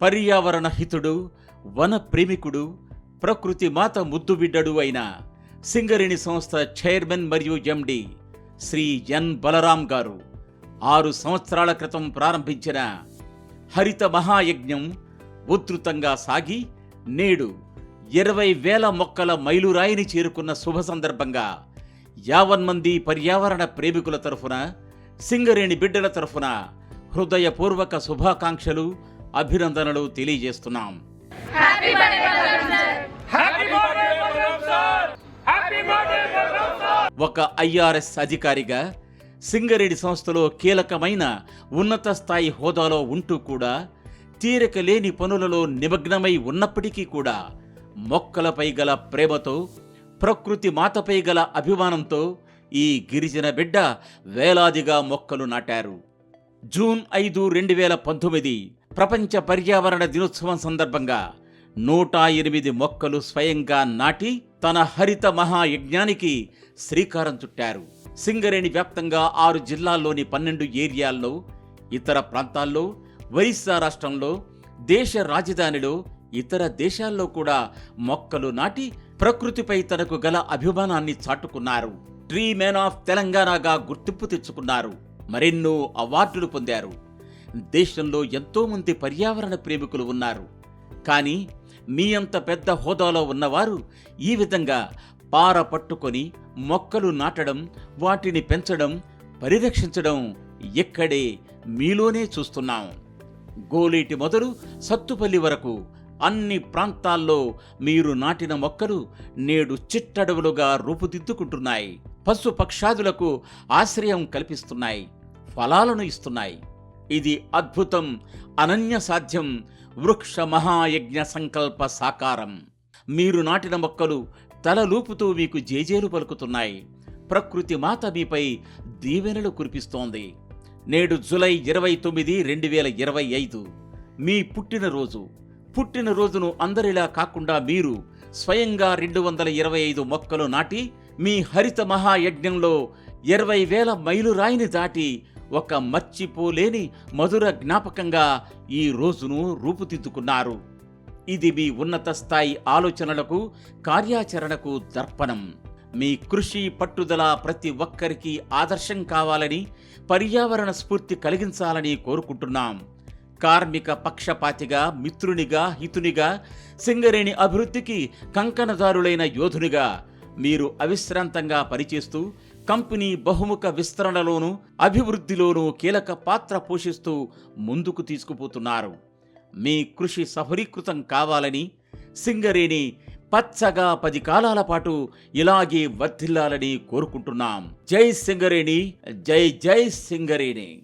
పర్యావరణ హితుడు వన ప్రేమికుడు ప్రకృతి మాత ముద్దుబిడ్డడు అయిన సింగరేణి సంస్థ చైర్మన్ మరియు ఎండి శ్రీ ఎన్ బలరాం గారు ఆరు సంవత్సరాల క్రితం ప్రారంభించిన హరిత మహాయజ్ఞం ఉధృతంగా సాగి నేడు ఇరవై వేల మొక్కల మైలురాయిని చేరుకున్న శుభ సందర్భంగా యావన్ మంది పర్యావరణ ప్రేమికుల తరఫున సింగరేణి బిడ్డల తరఫున హృదయపూర్వక శుభాకాంక్షలు అభినందనలు తెలియజేస్తున్నాం. ఒక ఐఆర్ఎస్ అధికారిగా సింగరేణి సంస్థలో కీలకమైన ఉన్నత స్థాయి హోదాలో ఉంటూ కూడా తీరిక లేని పనులలో నిమగ్నమై ఉన్నప్పటికీ కూడా మొక్కలపై గల ప్రేమతో ప్రకృతి మాతపై గల అభిమానంతో ఈ గిరిజన బిడ్డ వేలాదిగా మొక్కలు నాటారు. జూన్ ఐదు రెండు వేల పంతొమ్మిది ప్రపంచ పర్యావరణ దినోత్సవం సందర్భంగా నూట ఎనిమిది మొక్కలు స్వయంగా నాటి తన హరిత మహాయజ్ఞానికి శ్రీకారం చుట్టారు. సింగరేణి వ్యాప్తంగా ఆరు జిల్లాల్లోని పన్నెండు ఏరియాల్లో ఇతర ప్రాంతాల్లో ఒరిస్సా రాష్ట్రంలో దేశ రాజధానిలో ఇతర దేశాల్లో కూడా మొక్కలు నాటి ప్రకృతిపై తనకు గల అభిమానాన్ని చాటుకున్నారు. ట్రీ మ్యాన్ ఆఫ్ తెలంగాణగా గుర్తింపు తెచ్చుకున్నారు. మరెన్నో అవార్డులు పొందారు. దేశంలో ఎంతోమంది పర్యావరణ ప్రేమికులు ఉన్నారు. కానీ మీ అంత పెద్ద హోదాలో ఉన్నవారు ఈ విధంగా పార పట్టుకొని మొక్కలు నాటడం వాటిని పెంచడం పరిరక్షించడం ఇక్కడే మీలోనే చూస్తున్నాం. గోలేటి మొదలు సత్తుపల్లి వరకు అన్ని ప్రాంతాల్లో మీరు నాటిన మొక్కలు నేడు చిట్టడవులుగా రూపుదిద్దుకుంటున్నాయి. పశు పక్షాదులకు ఆశ్రయం కల్పిస్తున్నాయి. ఫలాలను ఇస్తున్నాయి. ఇది అద్భుతం అనన్య సాధ్యం వృక్ష మహాయజ్ఞ సంకల్ప సాకారం. మీరు నాటిన మొక్కలు తలలూపుతూ మీకు జేజేలు పలుకుతున్నాయి. ప్రకృతి మాత మీపై దీవెనలు కురిపిస్తోంది. నేడు జులై ఇరవై తొమ్మిది రెండు వేల ఇరవై ఐదు. మీ పుట్టినరోజు పుట్టినరోజును అందరిలా కాకుండా మీరు స్వయంగా రెండు వందల ఇరవై ఐదు మొక్కలు నాటి మీ హరిత మహాయజ్ఞంలో ఇరవై వేల మైలురాయిని దాటి ఒక మర్చిపోలేని మధుర జ్ఞాపకంగా ఈ రోజును రూపుదిద్దుకున్నారు. ఇది మీ ఉన్నత స్థాయి ఆలోచనలకు కార్యాచరణకు దర్పణం. మీ కృషి పట్టుదల ప్రతి ఒక్కరికి ఆదర్శం కావాలని పర్యావరణ స్ఫూర్తి కలిగించాలని కోరుకుంటున్నాం. కార్మిక పక్షపాతిగా మిత్రునిగా హితునిగా సింగరేణి అభివృద్ధికి కంకణదారులైన యోధునిగా మీరు అవిశ్రాంతంగా పనిచేస్తూ కంపెనీ బహుముఖ విస్తరణలోనూ అభివృద్ధిలోనూ కీలక పాత్ర పోషిస్తూ ముందుకు తీసుకుపోతున్నారు. మీ కృషి సఫలీకృతం కావాలని సింగరేణి పచ్చగా పది కాలాల పాటు ఇలాగే వర్ధిల్లాలని కోరుకుంటున్నాం. జై సింగరేణి జై జై సింగరేణి.